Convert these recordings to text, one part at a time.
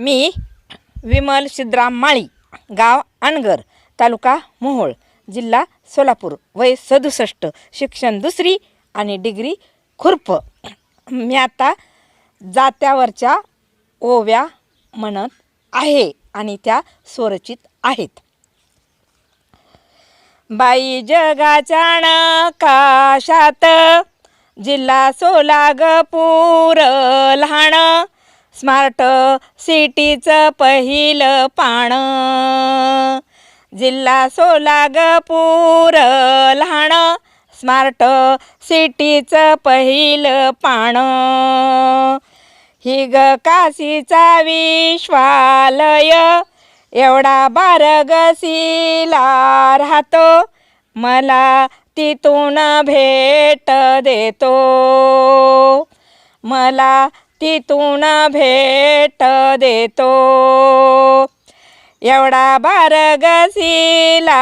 मी विमल सिद्धराम माळी गाव अनगर तालुका मोहोळ जिल्हा सोलापूर वय सदुसष्ट शिक्षण दुसरी आणि डिग्री खुरप. मी आता जात्यावरच्या ओव्या म्हणत आहे आणि त्या स्वरचित आहेत. बाई जगाच्या नकाशात जिल्हा सोलागपूर लहान स्मार्ट सिटीचं पहिलं पाण. जिल्हा सोलागपूर लहान स्मार्ट सिटीचं पहिलं पाण. हिग ग काशीचा विश्वालय एवढा बारगसीला राहतो. मला तिथून भेट देतो. मला तिथून भेट देतो. एवढा बारगसीला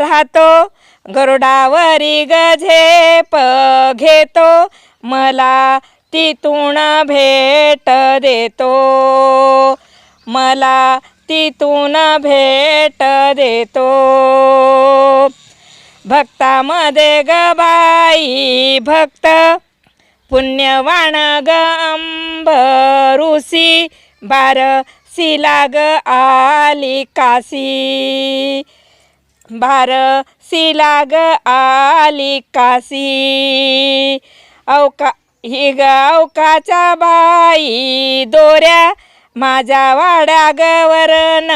राहतो गरुडावरी गझेप घेतो. मला तिथून भेट देतो. मला तिथून भेट देतो. भक्तामध्ये ग बाई भक्त पुण्यवाण ग अंबरुसी बार ग आली काशी बार ग आली काशी अवका ही गावकाचा बाई दोऱ्या माझ्या वाड्या गवरन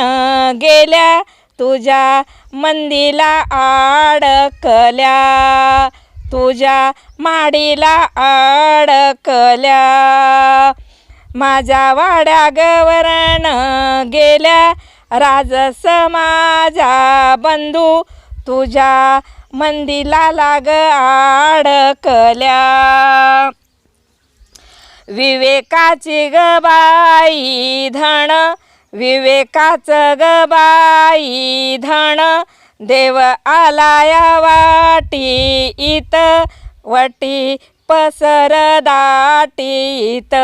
गेल्या. तुझ्या मंदीला आडकल्या. तुझ्या माडीला अडकल्या. माझ्या वाड्या गवरण गेल्या. राजस समाजा बंधू तुझ्या मंदीला लाग अडकल्या. विवेकाची गबाई धण. धन विवेकाचं गबाई धण. धन देव आलाया वाटी इत वटी पसर दाटीत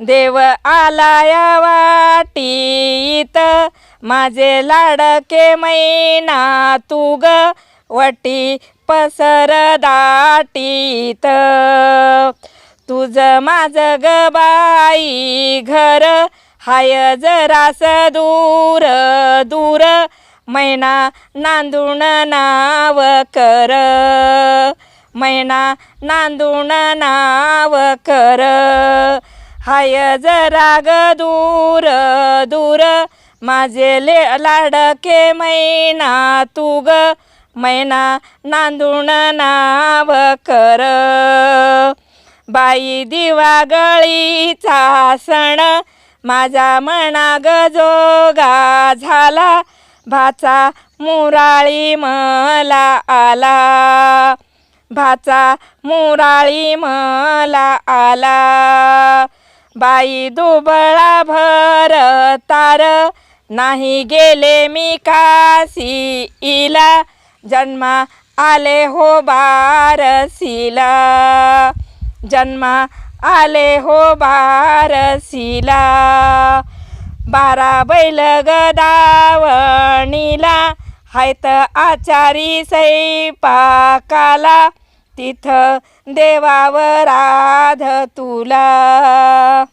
देव आलाया वाटीत माझे लाडके मैना तुग वटी पसर दाटीत तुझं माझं ग बाई घर हाय जरास दूर दूर मैना नांदून नाव कर. मैना नांदून नाव कर. हाय जरा ग दूर दूर. माझे ले लाडके मैना तू ग. मैना नांदून नाव कर. बाई दिवागळीचा सण माझा मना जोगा झाला. भाचा मुराळी मला आला. भाचा मुराळी मला आला. बाई दुबळा भर तार नाही गेले मी काशी इला जन्मा आले हो बारसीला जन्मा आले हो बारसीला बारा बैल गदावणीला हायत आचारी सैपाकाला. तिथं देवावर राध तुला.